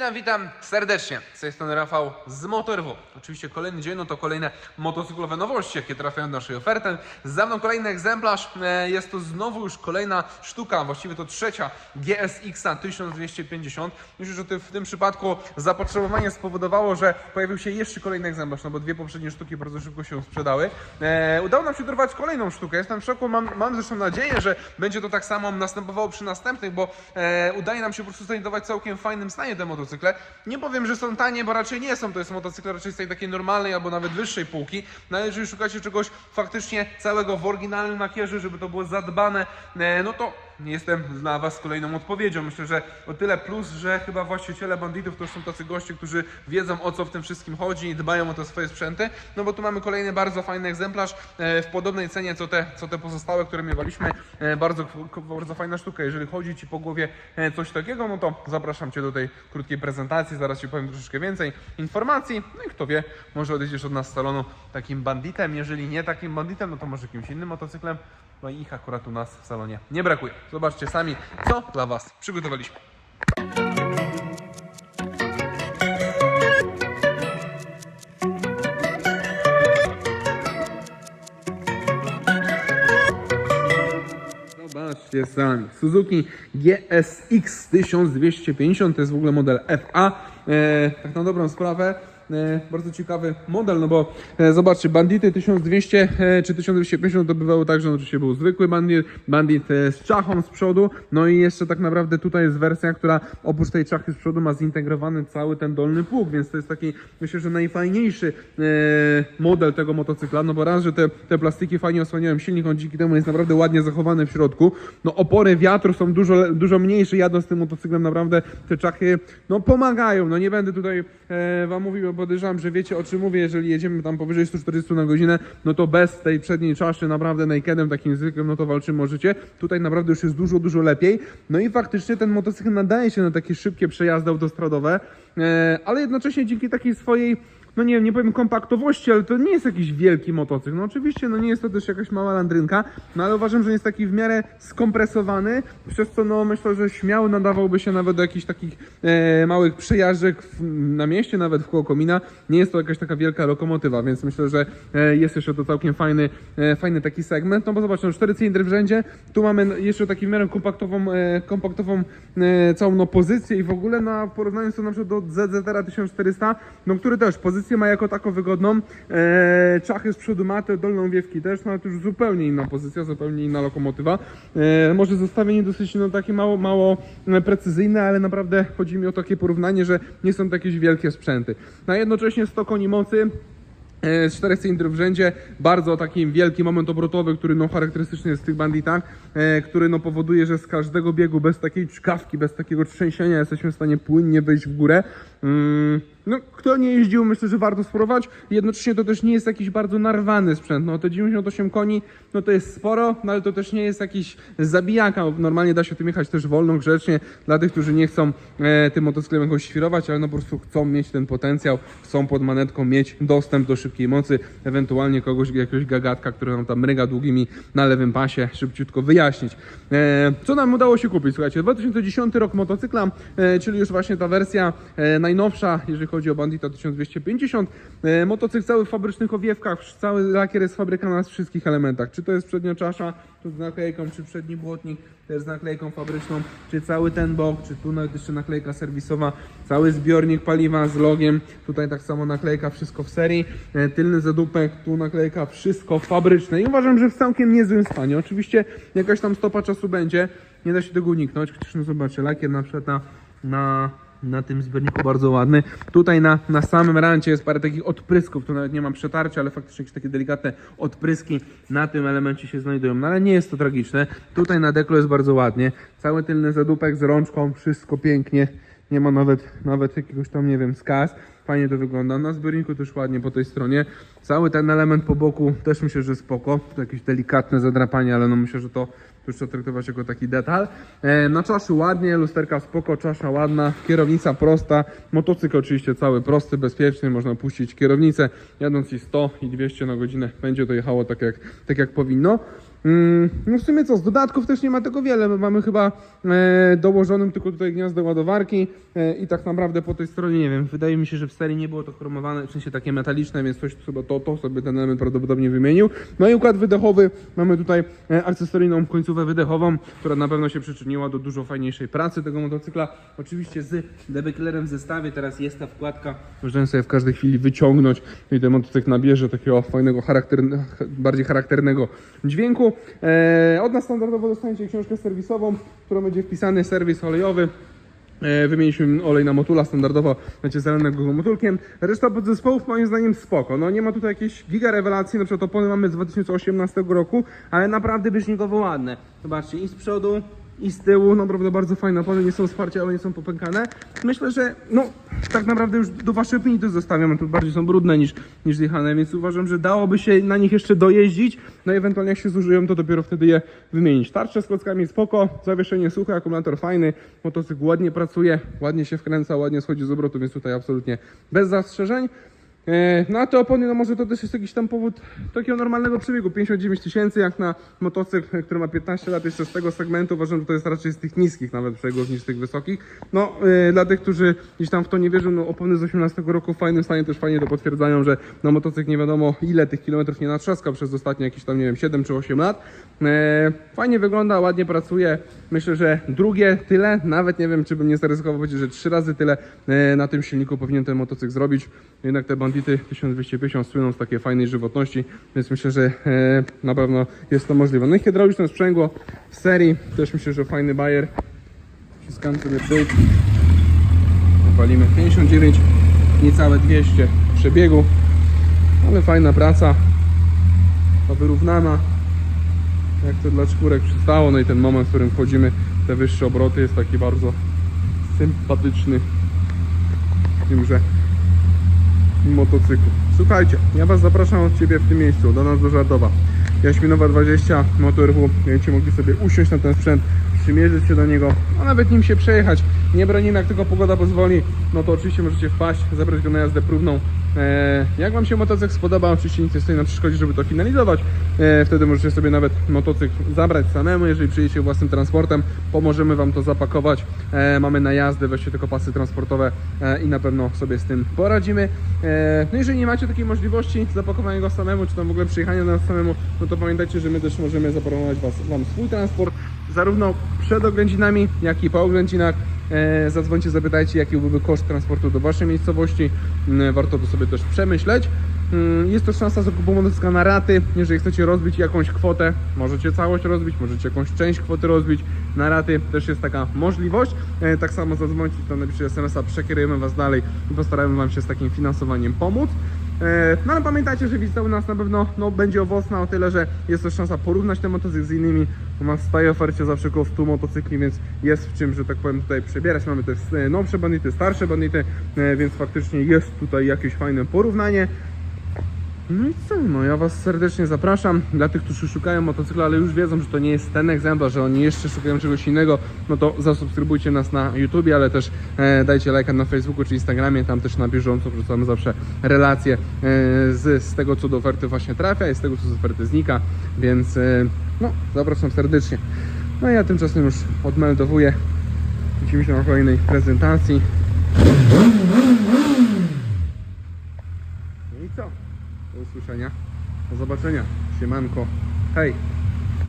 Witam, witam serdecznie. Z tej strony Rafał z Motorwo. Oczywiście kolejny dzień, no to kolejne motocyklowe nowości, jakie trafiają do naszej oferty. Za mną kolejny egzemplarz. E, Jest to znowu już kolejna sztuka, właściwie to trzecia GSX 1250. Myślę, że w tym przypadku zapotrzebowanie spowodowało, że pojawił się jeszcze kolejny egzemplarz, no bo dwie poprzednie sztuki bardzo szybko się sprzedały. E, Udało nam się dorwać kolejną sztukę. Jestem w szoku, mam, mam zresztą nadzieję, że będzie to tak samo następowało przy następnych, bo e, udaje nam się po prostu znajdować całkiem fajnym stanie te motocykle. Nie powiem, że są tanie, bo raczej nie są. To jest motocykle raczej z tej takiej normalnej albo nawet wyższej półki. Ale jeżeli szukacie czegoś faktycznie całego w oryginalnym lakierze, żeby to było zadbane, e, no to jestem dla Was kolejną odpowiedzią. Myślę, że o tyle plus, że chyba właściciele banditów to są tacy goście, którzy wiedzą o co w tym wszystkim chodzi i dbają o te swoje sprzęty. No bo tu mamy kolejny bardzo fajny egzemplarz e, w podobnej cenie co te, co te pozostałe, które miewaliśmy. E, Bardzo, bardzo fajna sztuka. Jeżeli chodzi Ci po głowie e, coś takiego, no to zapraszam Cię do tej krótkiej prezentacji. Zaraz Ci powiem troszeczkę więcej informacji. No i kto wie, może odejdziesz od nas z salonu takim banditem. Jeżeli nie takim banditem, no to może jakimś innym motocyklem. No i ich akurat u nas w salonie nie brakuje. Zobaczcie sami, co dla Was przygotowaliśmy. Zobaczcie sami. Suzuki GSX 1250 to jest w ogóle model FA. E, tak na dobrą sprawę. E, bardzo ciekawy model, no bo e, zobaczcie, bandity 1200 e, czy 1250 to bywało tak, że on oczywiście był zwykły bandit, bandit z czachą z przodu, no i jeszcze tak naprawdę tutaj jest wersja, która oprócz tej czachy z przodu ma zintegrowany cały ten dolny pług, więc to jest taki, myślę, że najfajniejszy model tego motocykla, no bo raz, że te, te plastiki fajnie osłaniają silnik, on dzięki temu jest naprawdę ładnie zachowany w środku, no opory wiatru są dużo, dużo mniejsze, jadąc tym motocyklem naprawdę te czachy, no pomagają, no nie będę tutaj wam mówił, bo podejrzewam, że wiecie o czym mówię, jeżeli jedziemy tam powyżej 140 na godzinę, no to bez tej przedniej czaszy naprawdę nakedem takim zwykłym, no to walczymy o życie, tutaj naprawdę już jest dużo, dużo lepiej, no i faktycznie ten motocykl nadaje się na takie szybkie przejazdy autostradowe, e, ale jednocześnie dzięki takiej swojej no nie nie powiem kompaktowości, ale to nie jest jakiś wielki motocykl. No oczywiście, no nie jest to też jakaś mała landrynka, no ale uważam, że jest taki w miarę skompresowany, przez co no myślę, że śmiało nadawałby się nawet do jakichś takich e, małych przejażdżek w, na mieście, nawet w koło komina. Nie jest to jakaś taka wielka lokomotywa, więc myślę, że e, jest jeszcze to całkiem fajny, e, fajny taki segment. No bo zobaczcie, no, cztery cylindry w rzędzie, tu mamy jeszcze taki w miarę kompaktową, e, kompaktową e, całą no, pozycję i w ogóle na porównaniu są na przykład do ZZR 1400, no który też pozycję ma jako taką wygodną, e, czachy z przodu ma, dolną wiewki też, no ale to już zupełnie inna pozycja, zupełnie inna lokomotywa. E, może zestawienie dosyć no, takie mało, mało e, precyzyjne, ale naprawdę chodzi mi o takie porównanie, że nie są to jakieś wielkie sprzęty. Na jednocześnie 100 koni mocy, z czterech cylindrów w rzędzie, bardzo taki wielki moment obrotowy, który no, charakterystyczny jest w tych banditach, e, który no, powoduje, że z każdego biegu bez takiej czkawki, bez takiego trzęsienia jesteśmy w stanie płynnie wejść w górę. Mm, no, kto nie jeździł, myślę, że warto spróbować. Jednocześnie to też nie jest jakiś bardzo narwany sprzęt. No, te 98 koni, no to jest sporo, no, ale to też nie jest jakiś zabijaka. Normalnie da się tym jechać też wolno, grzecznie, dla tych, którzy nie chcą e, tym motocyklem jakoś świrować, ale no po prostu chcą mieć ten potencjał, chcą pod manetką mieć dostęp do szybkiej mocy, ewentualnie kogoś, jakiegoś gagatka, który nam tam mryga długimi na lewym pasie, szybciutko wyjaśnić. E, co nam udało się kupić? Słuchajcie, 2010 rok motocykla, e, czyli już właśnie ta wersja e, najnowsza, jeżeli chodzi o Bandita 1250. E, motocykl cały w fabrycznych owiewkach, cały lakier jest fabryka na wszystkich elementach. Czy to jest przednia czasza, tu z naklejką, czy przedni błotnik, też z naklejką fabryczną, czy cały ten bok, czy tu jeszcze naklejka serwisowa, cały zbiornik paliwa z logiem, tutaj tak samo naklejka, wszystko w serii, e, tylny zadupek, tu naklejka, wszystko fabryczne i uważam, że w całkiem niezłym stanie. Oczywiście jakaś tam stopa czasu będzie, nie da się tego uniknąć, chociaż no lakier na przykład na, na na tym zbiorniku bardzo ładny. Tutaj na, na samym rancie jest parę takich odprysków, tu nawet nie mam przetarcia, ale faktycznie jakieś takie delikatne odpryski na tym elemencie się znajdują. No ale nie jest to tragiczne. Tutaj na deklu jest bardzo ładnie. Cały tylny zadupek z rączką, wszystko pięknie. Nie ma nawet, nawet jakiegoś tam, nie wiem, skaz. Fajnie to wygląda. Na zbiorniku też ładnie po tej stronie. Cały ten element po boku też myślę, że spoko. Tu jakieś delikatne zadrapanie, ale no myślę, że to już trzeba traktować jako taki detal. E, na czaszy ładnie, lusterka spoko, czasza ładna, kierownica prosta, motocykl oczywiście cały prosty, bezpieczny, można puścić kierownicę, jadąc i 100 i 200 na godzinę będzie to jechało tak jak, tak jak powinno. Mm, No w sumie co, z dodatków też nie ma tego wiele, my mamy chyba e, dołożonym tylko tutaj gniazdo ładowarki e, i tak naprawdę po tej stronie, nie wiem, wydaje mi się, że w serii nie było to chromowane, w sensie takie metaliczne, więc coś chyba to, to sobie ten element prawdopodobnie wymienił. No i układ wydechowy, mamy tutaj e, akcesoryjną końcówę wydechową, która na pewno się przyczyniła do dużo fajniejszej pracy tego motocykla. Oczywiście z debeklerem w zestawie, teraz jest ta wkładka, ją sobie w każdej chwili wyciągnąć no i ten motocykl nabierze takiego fajnego, charakterne, bardziej charakternego dźwięku. E, od nas standardowo dostaniecie książkę serwisową, w którą będzie wpisany serwis olejowy. E, Wymieniliśmy olej na motula standardowo, macie zelenego z motulkiem. Reszta podzespołów moim zdaniem spoko. No nie ma tutaj jakiejś giga rewelacji, na przykład opony mamy z 2018 roku, ale naprawdę bieżnikowo ładne. Zobaczcie i z przodu, i z tyłu, naprawdę bardzo fajne opony, nie są wsparcie, ale nie są popękane. Myślę, że no tak naprawdę już do waszej opinii to zostawiam, tu bardziej są brudne niż, niż zjechane, więc uważam, że dałoby się na nich jeszcze dojeździć, no i ewentualnie jak się zużyją, to dopiero wtedy je wymienić. Tarcze z klockami spoko, zawieszenie suche, akumulator fajny, motocykl ładnie pracuje, ładnie się wkręca, ładnie schodzi z obrotu, więc tutaj absolutnie bez zastrzeżeń. E, No a te opony, no może to też jest jakiś tam powód takiego normalnego przebiegu. 59 tysięcy jak na motocykl, który ma 15 lat jeszcze z tego segmentu. Uważam, że to jest raczej z tych niskich nawet przebiegów niż z tych wysokich. No e, dla tych, którzy gdzieś tam w to nie wierzą, no opony z 18 roku w fajnym stanie też fajnie to potwierdzają, że na motocykl nie wiadomo ile tych kilometrów nie natrzaskał przez ostatnie jakieś tam, nie wiem, 7 czy 8 lat. E, Fajnie wygląda, ładnie pracuje. Myślę, że drugie tyle, nawet nie wiem, czy bym nie zaryzykował powiedzieć, że trzy razy tyle na tym silniku powinien ten motocykl zrobić. Jednak te bandity 1250 słyną z takiej fajnej żywotności, więc myślę, że e, na pewno jest to możliwe. No i hydrauliczne sprzęgło w serii, też myślę, że fajny bajer. Wciskamy sobie przyk. Walimy 59, niecałe 200 przebiegu, ale fajna praca, to wyrównana jak to dla czwórek przystało, no i ten moment, w którym wchodzimy te wyższe obroty jest taki bardzo sympatyczny w tymże motocyklu. Słuchajcie, ja Was zapraszam od Ciebie w tym miejscu, do nas do Żardowa. Jaśminowa 20, MotorW, będziecie mogli sobie usiąść na ten sprzęt, przymierzyć się do niego, a nawet nim się przejechać. Nie bronimy, jak tylko pogoda pozwoli, no to oczywiście możecie wpaść, zabrać go na jazdę próbną. Eee, jak Wam się motocykl spodoba, oczywiście nic nie stoi na przeszkodzie, żeby to finalizować. Eee, wtedy możecie sobie nawet motocykl zabrać samemu, jeżeli przyjedziecie własnym transportem, pomożemy Wam to zapakować. Eee, mamy na jazdę, weźcie tylko pasy transportowe i na pewno sobie z tym poradzimy. No jeżeli nie macie takiej możliwości zapakowania go samemu, czy tam w ogóle przyjechania do nas samemu, no to pamiętajcie, że my też możemy zaproponować was, Wam swój transport, zarówno przed oględzinami, jak i po oględzinach. E, zadzwońcie, zapytajcie, jaki byłby koszt transportu do Waszej miejscowości. Mm, Warto to sobie też przemyśleć. Mm, Jest to szansa zakupu motocykla na raty. Jeżeli chcecie rozbić jakąś kwotę, możecie całość rozbić, możecie jakąś część kwoty rozbić na raty. Też jest taka możliwość. E, Tak samo zadzwońcie, to napiszcie SMS-a, przekierujemy Was dalej i postaramy Wam się z takim finansowaniem pomóc. E, No ale pamiętajcie, że wizyta u nas na pewno no, będzie owocna o tyle, że jest to szansa porównać ten motocykl z innymi. U nas w tej ofercie zawsze około 100 motocykli, więc jest w czym, że tak powiem, tutaj przebierać. Mamy też e, nowsze bandity, starsze bandity, e, więc faktycznie jest tutaj jakieś fajne porównanie. No i co, no ja Was serdecznie zapraszam. Dla tych, którzy szukają motocykla, ale już wiedzą, że to nie jest ten egzemplarz, że oni jeszcze szukają czegoś innego, no to zasubskrybujcie nas na YouTubie, ale też e, dajcie lajka na Facebooku czy Instagramie, tam też na bieżąco wrzucamy zawsze relacje e, z, z tego, co do oferty właśnie trafia i z tego, co z oferty znika, więc e, no, zapraszam serdecznie. No a ja tymczasem już odmeldowuję. Widzimy się na kolejnej prezentacji. No i co? Do usłyszenia. Do zobaczenia. Siemanko. Hej.